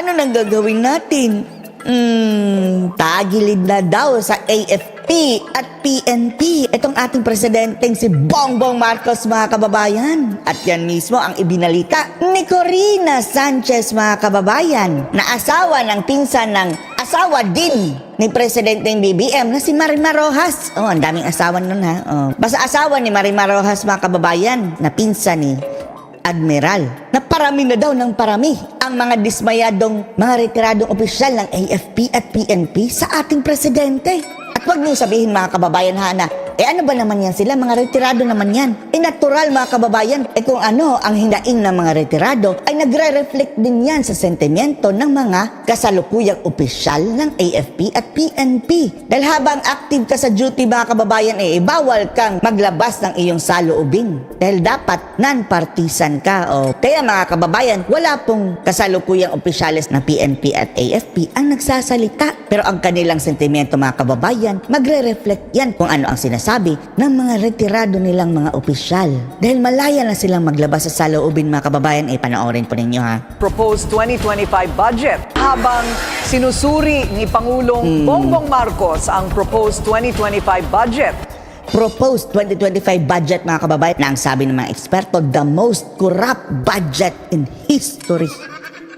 Ano nang gagawin natin? Hmm, tagilid na daw sa AFP at PNP itong ating presidenteng si Bongbong Marcos mga kababayan. At yan mismo ang ibinalita ni Corina Sanchez mga kababayan na asawa ng pinsan ng asawa din ni Presidenteng BBM na si Marimar Rojas. Oh, ang daming asawa nun ha. Oh. Basta asawa ni Marimar Rojas mga kababayan na pinsan ni Admiral na parami na daw ng parami ang mga dismayadong mga retiradong opisyal ng AFP at PNP sa ating presidente. At wag niyo sabihin mga kababayan ha na, eh ano ba naman yan sila? Mga retirado naman yan. Eh natural mga kababayan, eh kung ano ang hindaing ng mga retirado ay nagre-reflect din yan sa sentimiento ng mga kasalukuyang opisyal ng AFP at PNP. Dahil habang active ka sa duty mga kababayan, eh bawal kang maglabas ng iyong saloobin. Dahil dapat non-partisan ka. O, kaya mga kababayan, wala pong kasalukuyang opisyalis ng PNP at AFP ang nagsasalita. Pero ang kanilang sentimento mga kababayan, magre-reflect yan kung ano ang sinasabi ng mga retirado nilang mga opisyal. Dahil malaya na silang maglabas sa saloobin mga kababayan, eh panoorin po ninyo ha. proposed 2025 budget habang sinusuri ni Pangulong Bongbong Marcos ang proposed 2025 budget. proposed 2025 budget mga kababayan na ang sabi ng mga eksperto, the most corrupt budget in history.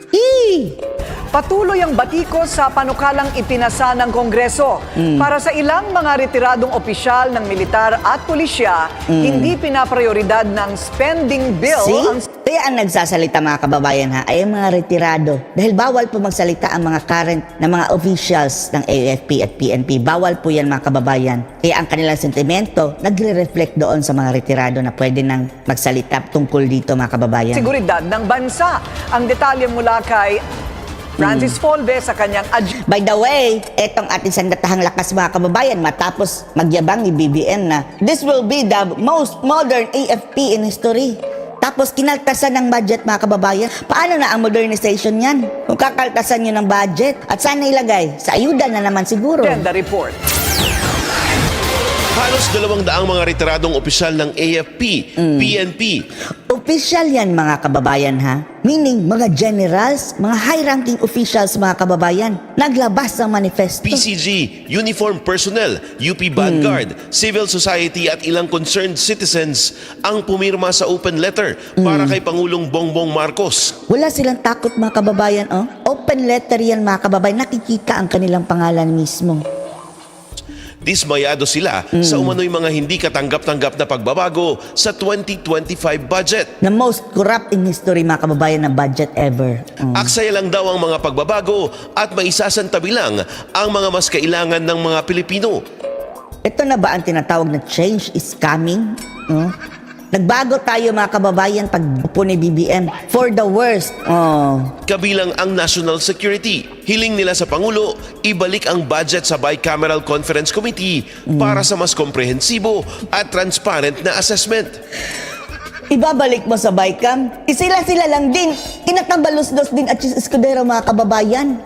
Eee! Patuloy ang batikos sa panukalang ipinasa ng Kongreso. Para sa ilang mga retiradong opisyal ng militar at pulisya, hindi pinaprioridad ng spending bill See? ang Kaya ang nagsasalita mga kababayan ha ay ang mga retirado. Dahil bawal po magsalita ang mga current na mga officials ng AFP at PNP. Bawal po yan mga kababayan. Kaya ang kanilang sentimento nagre-reflect doon sa mga retirado na pwede nang magsalita tungkol dito mga kababayan. seguridad ng bansa. Ang detalye mula kay Francis Folve sa kanyang adj- By the way, etong ating sandatahang lakas mga kababayan matapos magyabang ni BBM na this will be the most modern AFP in history. Tapos kinaltasan ng budget mga kababayan. Paano na ang modernization yan? Kung kakaltasan nyo ng budget at saan na ilagay? Sa ayuda na naman siguro. agenda report. Halos dalawang daang mga retiradong opisyal ng AFP, PNP, Official yan mga kababayan ha. Meaning mga generals, mga high-ranking officials mga kababayan. Naglabas ng manifesto. PCG, uniform personnel, UP Vanguard, civil society at ilang concerned citizens ang pumirma sa open letter para kay Pangulong Bongbong Marcos. Wala silang takot mga kababayan, oh. Open letter yan mga kababayan. Nakikita ang kanilang pangalan mismo. Dismayado sila sa umano'y mga hindi katanggap-tanggap na pagbabago sa 2025 budget. The most corrupt in history mga kababayan na budget ever. Oh. Aksaya lang daw ang mga pagbabago at maisasantabi lang ang mga mas kailangan ng mga Pilipino. Ito na ba ang tinatawag na change is coming? Oh. Nagbago tayo mga kababayan pag upo ni BBM for the worst. Oh. kabilang ang national security. Hiling nila sa Pangulo, ibalik ang budget sa Bicameral Conference Committee para sa mas komprehensibo at transparent na assessment. Ibabalik mo sa Bicam, sila-sila lang din. Inatabalos-dos din at Escudero mga kababayan.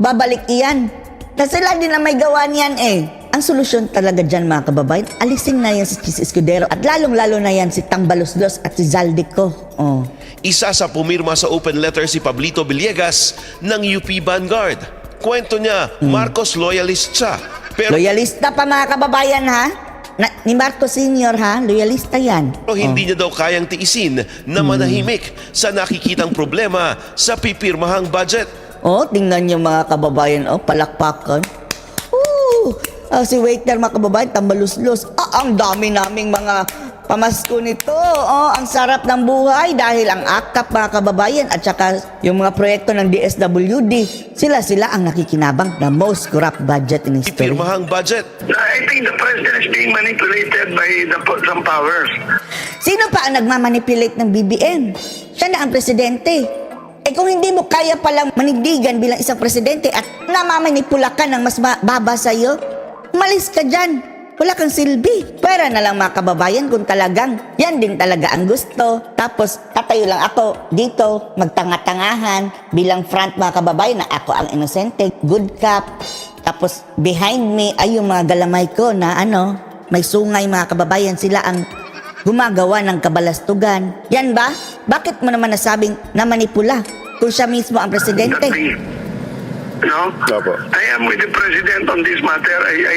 Babalik iyan. Na sila din na may gawa niyan eh. Ang solusyon talaga dyan mga kababayan, alisin na yan si Chis Escudero at lalong-lalo na yan si Tambalos-dos at si Zaldico. Oh. Isa sa pumirma sa open letter si Pablito Villegas ng UP Vanguard. Kwento niya, Marcos loyalist siya. Pero Loyalista pa mga kababayan ha? Na, ni Marco Senior ha? Loyalista yan. Pero hindi niya daw kayang tiisin na manahimik sa nakikitang problema sa pipirmahang budget. Oh, tingnan niyo mga kababayan, oh, palakpakan. Ah, si waiter mga kababayan, tambaluslos. Ah, ang dami naming mga pamasko nito. Oh, ang sarap ng buhay dahil ang akap mga kababayan at saka yung mga proyekto ng DSWD, sila-sila ang nakikinabang the most corrupt budget in history. Pipirmahang budget. I think the president is being manipulated by the, some powers. Sino pa ang nagmamanipulate ng BBM? Siya na ang presidente. Eh kung hindi mo kaya palang manindigan bilang isang presidente at namamanipula ka ng mas ma- baba sa'yo, malis ka dyan. Wala kang silbi. Pera na lang mga kababayan kung talagang yan din talaga ang gusto. Tapos tatayo lang ako dito, magtanga-tangahan bilang front mga kababayan na ako ang inosente, good cop. Tapos behind me ay yung mga galamay ko na ano, may sungay mga kababayan sila ang gumagawa ng kabalastugan. Yan ba? Bakit mo naman nasabing na manipula? kung siya mismo ang presidente. No? Opo. I am with the president on this matter. I, I,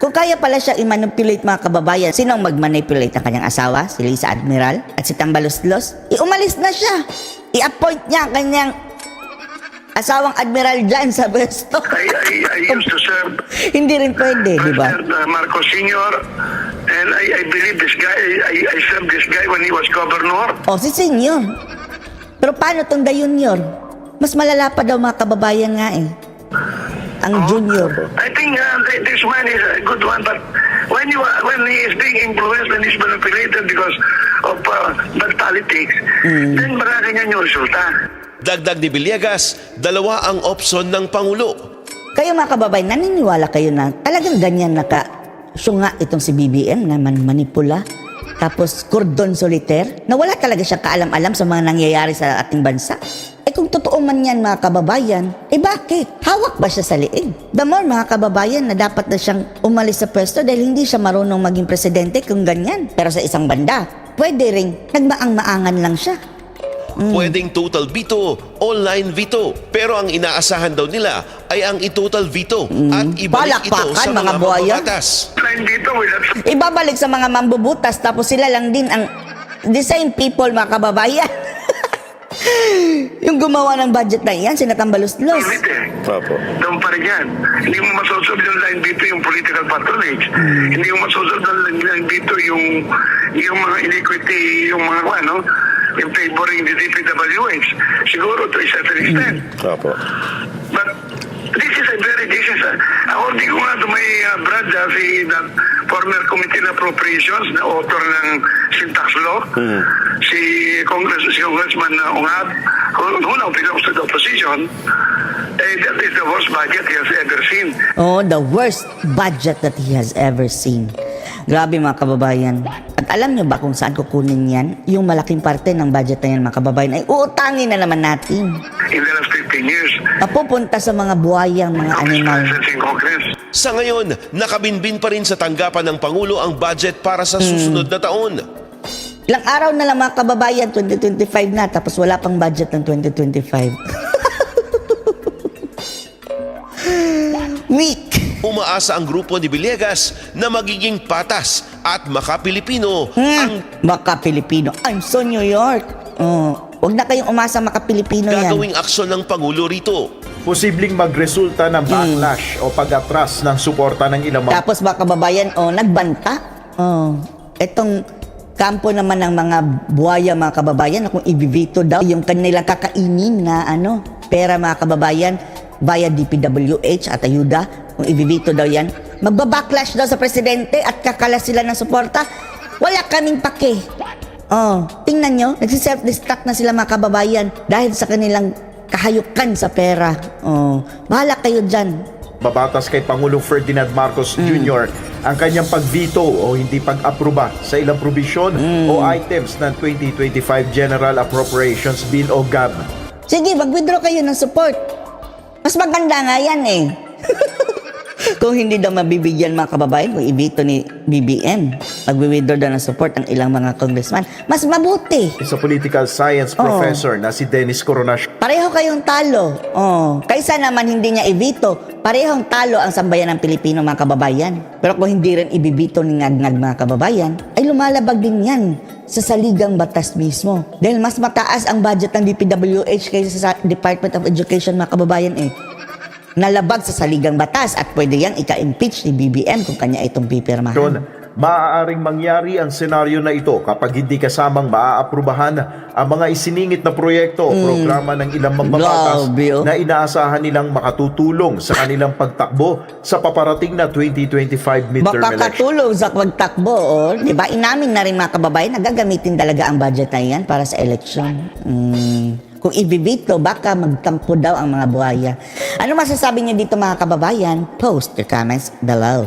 Kung kaya pala siya i-manipulate mga kababayan, sino ang mag-manipulate ng kanyang asawa? Si Lisa Admiral at si Tambaloslos? I-umalis na siya. I-appoint niya ang kanyang asawang admiral dyan sa pwesto. I, I, I used to serve Hindi rin pwede, di ba? President uh, Marcos Sr. And I, I believe this guy, I, I served this guy when he was governor. O, si senyor. Pero paano tong the junior? Mas malala pa daw mga kababayan nga eh. Ang junior. I think uh, th- this man is a good one, but when you are- when he is being influenced and is manipulated because of uh, bad politics, then marami niyan yung resulta. Dagdag ni Villegas, dalawa ang opsyon ng Pangulo. Kayo mga kababayan, naniniwala kayo na talagang ganyan naka syunga itong si BBM na man manipula? Tapos cordon solitaire na wala talaga siya kaalam-alam sa mga nangyayari sa ating bansa? Eh kung totoo man yan mga kababayan, eh bakit? Hawak ba siya sa liig? The more mga kababayan na dapat na siyang umalis sa pwesto dahil hindi siya marunong maging presidente kung ganyan. Pero sa isang banda, pwede ring nagmaang-maangan lang siya. Pwedeng total veto, online veto. Pero ang inaasahan daw nila ay ang i-total veto at ibalik ito sa mga mga that Ibabalik sa mga mambubutas tapos sila lang din ang the same people mga kababayan. yung gumawa ng budget na yan, sinatambalos-los. eh. Opo. Doon pa rin yan. Hindi mo masosolve yung line dito yung political patronage. Hindi mo masosolve yung line- dito yung yung mga iniquity, yung mga ano, yung favoring the DPWH. Siguro to a certain extent. Opo. But this is a very, this is a, ako di ko nga may uh, Brad, si that former Committee on Appropriations, na author ng Syntax Law, si Congress, si Congressman uh, Ungab, who, who now belongs to the opposition, eh, that is the worst budget he has ever seen. Oh, the worst budget that he has ever seen. Grabe mga kababayan. At alam nyo ba kung saan kukunin yan? Yung malaking parte ng budget na yan mga kababayan ay uutangin na naman natin. in the last 15 years. Napupunta sa mga buhayang mga animal. Sa ngayon, nakabinbin pa rin sa tanggapan ng Pangulo ang budget para sa susunod na taon. Ilang araw na lang mga kababayan, 2025 na, tapos wala pang budget ng 2025. Weak. Umaasa ang grupo ni Villegas na magiging patas at maka-Pilipino ang Hmm. Maka-Pilipino. I'm so New York. Oh, wag na kayong umasa maka-Pilipino yan. gagawing aksyon ng Pangulo rito. Posibleng magresulta ng backlash o pag-atras ng suporta ng ilang mga Tapos mga kababayan, oh, nagbanta. Oh, etong kampo naman ng mga buhaya mga kababayan na kung ibibito daw yung kanilang kakainin na ano, pera mga kababayan via DPWH at ayuda, kung ibibito daw yan, magbabacklash daw sa presidente at kakalas sila ng suporta. Wala kaming pake. Oh, tingnan nyo, nagsiself-destruct na sila mga kababayan dahil sa kanilang kahayukan sa pera. Oh, bahala kayo dyan. Babatas kay Pangulong Ferdinand Marcos Jr. ang kanyang pagvito o hindi pag-aproba sa ilang probisyon o items ng 2025 General Appropriations Bill o GAB. Sige, mag-withdraw kayo ng support. Mas maganda nga yan eh. Kung hindi daw mabibigyan mga kababayan, kung ibito ni BBM, mag-withdraw daw ng support ang ilang mga congressman, mas mabuti. Sa political science Oo. professor na si Dennis Coronacion. Pareho kayong talo. Oh, kaysa naman hindi niya ibito, parehong talo ang sambayan ng Pilipino mga kababayan. Pero kung hindi rin ibibito ni Ngag-Ngag mga kababayan, ay lumalabag din yan sa saligang batas mismo. Dahil mas mataas ang budget ng DPWH kaysa sa Department of Education mga kababayan eh. Nalabag sa saligang batas at pwede yang ika-impeach ni BBM kung kanya itong pipirmahan. Maaaring mangyari ang senaryo na ito kapag hindi kasamang maaaprubahan ang mga isiningit na proyekto o programa ng ilang mambabatas oh. na inaasahan nilang makatutulong sa kanilang pagtakbo sa paparating na 2025 midterm election. Makakatulong sa pagtakbo, oh. Di ba? Inamin na rin mga kababayan na gagamitin talaga ang budget na yan para sa election. Mm. Kung ibibito, baka magtampo daw ang mga buhaya. Ano masasabi niyo dito mga kababayan? Post your comments below.